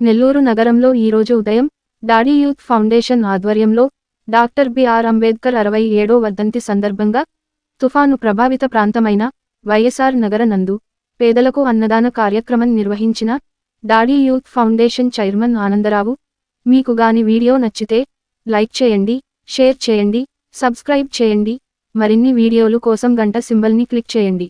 నెల్లూరు నగరంలో ఈరోజు ఉదయం డాడీ యూత్ ఫౌండేషన్ ఆధ్వర్యంలో డాక్టర్ బిఆర్ అంబేద్కర్ అరవై ఏడో వర్ధంతి సందర్భంగా తుఫాను ప్రభావిత ప్రాంతమైన వైఎస్ఆర్ నగర నందు పేదలకు అన్నదాన కార్యక్రమం నిర్వహించిన Daddy Youth Foundation chairman Anandarao. మీకు గాని వీడియో నచ్చితే లైక్ చేయండి షేర్ చేయండి సబ్స్క్రైబ్ చేయండి. మరిన్ని వీడియోలు కోసం గంట సింబల్ని క్లిక్ చేయండి.